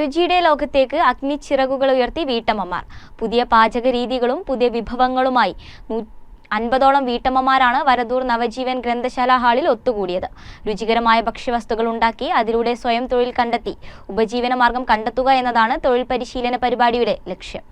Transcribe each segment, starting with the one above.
രുചിയുടെ ലോകത്തേക്ക് അഗ്നിച്ചിറകുകൾ ഉയർത്തി വീട്ടമ്മമാർ. പുതിയ പാചക രീതികളും പുതിയ വിഭവങ്ങളുമായി അൻപതോളം വീട്ടമ്മമാരാണ് വരദൂർ നവജീവൻ ഗ്രന്ഥശാല ഹാളിൽ ഒത്തുകൂടിയത്. രുചികരമായ ഭക്ഷ്യവസ്തുക്കൾ ഉണ്ടാക്കി അതിലൂടെ സ്വയം തൊഴിൽ കണ്ടെത്തി. ഉപജീവന മാർഗം കണ്ടെത്തുക എന്നതാണ് തൊഴിൽ പരിശീലന പരിപാടിയുടെ ലക്ഷ്യം.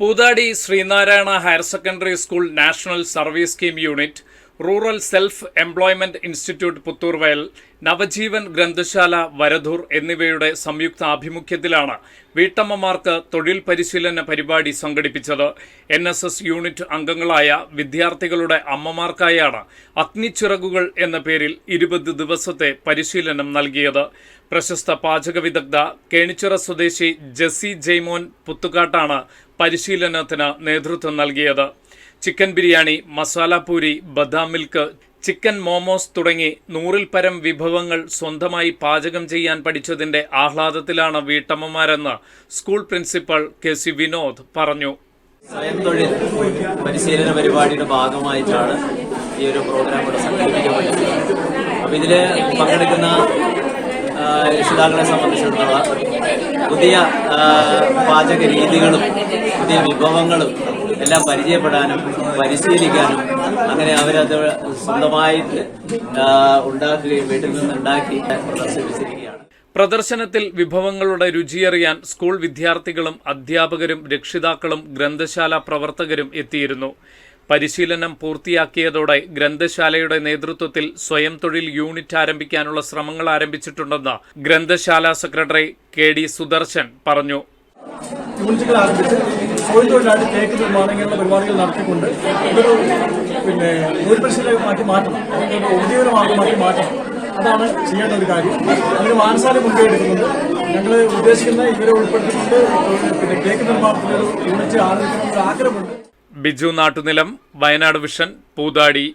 Poothadi Sreenarayana higher secondary school national service scheme unit rural self employment institute Puthurvayal Navajeevan ഗ്രന്ഥശാല വരധൂർ എന്നിവയുടെ സംയുക്ത ആഭിമുഖ്യത്തിലാണ് വീട്ടമ്മമാർക്ക് തൊഴിൽ പരിശീലന പരിപാടി സംഘടിപ്പിച്ചത്. എൻ എസ് എസ് യൂണിറ്റ് അംഗങ്ങളായ വിദ്യാർത്ഥികളുടെ അമ്മമാർക്കായാണ് അഗ്നിച്ചിറകുകൾ എന്ന പേരിൽ ഇരുപത് ദിവസത്തെ പരിശീലനം നൽകിയത്. പ്രശസ്ത പാചക വിദഗ്ധ കേണിച്ചിറ സ്വദേശി ജെസി ജെയ്മോൻ പുത്തുകാട്ടാണ് പരിശീലനത്തിന് നേതൃത്വം നൽകിയത്. ചിക്കൻ ബിരിയാണി മസാല പൂരി ബദാം മിൽക്ക് ചിക്കൻ മോമോസ് തുടങ്ങി നൂറിൽ പരം വിഭവങ്ങൾ സ്വന്തമായി പാചകം ചെയ്യാൻ പഠിച്ചതിന്റെ ആഹ്ലാദത്തിലാണ് വീട്ടമ്മമാരെന്ന് school principal K C Vinod പറഞ്ഞു. സ്വയം തൊഴിൽ പരിശീലന പരിപാടിയുടെ ഭാഗമായിട്ടാണ് ഈ ഒരു പ്രോഗ്രാം ഇവിടെ സംഘടിപ്പിക്കപ്പെട്ടത് അപ്പൊ ഇതിൽ പങ്കെടുക്കുന്ന രക്ഷിതാക്കളെ സംബന്ധിച്ചിടത്തോളം പുതിയ പാചക രീതികളും പുതിയ വിഭവങ്ങളും എല്ലാം പരിചയപ്പെടാനും പരിശീലിക്കാനും അങ്ങനെ അവരത് സ്വന്തമായിട്ട് ഉണ്ടാക്കുകയും വീട്ടിൽ നിന്ന് ഉണ്ടാക്കി പ്രദർശിപ്പിച്ചിരിക്കുകയാണ്. പ്രദർശനത്തിൽ വിഭവങ്ങളുടെ രുചിയറിയാൻ സ്കൂൾ വിദ്യാർത്ഥികളും അധ്യാപകരും രക്ഷിതാക്കളും ഗ്രന്ഥശാല പ്രവർത്തകരും എത്തിയിരുന്നു. പരിശീലനം പൂർത്തിയാക്കിയതോടെ ഗ്രന്ഥശാലയുടെ നേതൃത്വത്തിൽ സ്വയം തൊഴിൽ യൂണിറ്റ് ആരംഭിക്കാനുള്ള ശ്രമങ്ങൾ ആരംഭിച്ചിട്ടുണ്ടെന്ന് ഗ്രന്ഥശാല സെക്രട്ടറി കെ ഡി സുദർശൻ പറഞ്ഞു. യൂണിറ്റുകൾ ആരംഭിച്ച് തൊഴിൽ തൊഴിലായിട്ട് കേക്ക് നിർമ്മാണം പരിപാടികൾ നടത്തിക്കൊണ്ട് ഇതൊരു പിന്നെ തൊഴിൽ മാറ്റി മാറ്റണം. അല്ലെങ്കിൽ ഉപജീവന മാർഗമാക്കി മാറ്റണം. അതാണ് ചെയ്യേണ്ട ഒരു കാര്യം. അതിന് മാനസാലി മുൻകൈ എടുക്കുന്നുണ്ട് ഞങ്ങൾ ഉദ്ദേശിക്കുന്ന ഇവരെ ഉൾപ്പെടുത്തിക്കൊണ്ട് പിന്നെ കേക്ക് നിർമ്മാണത്തിലൊരു യൂണിറ്റ് ആരംഭിക്കണമെന്നൊരു ആഗ്രഹമുണ്ട്. ബിജു നാട്ടുനിലം വയനാട് വിഷൻ പൂതാടി.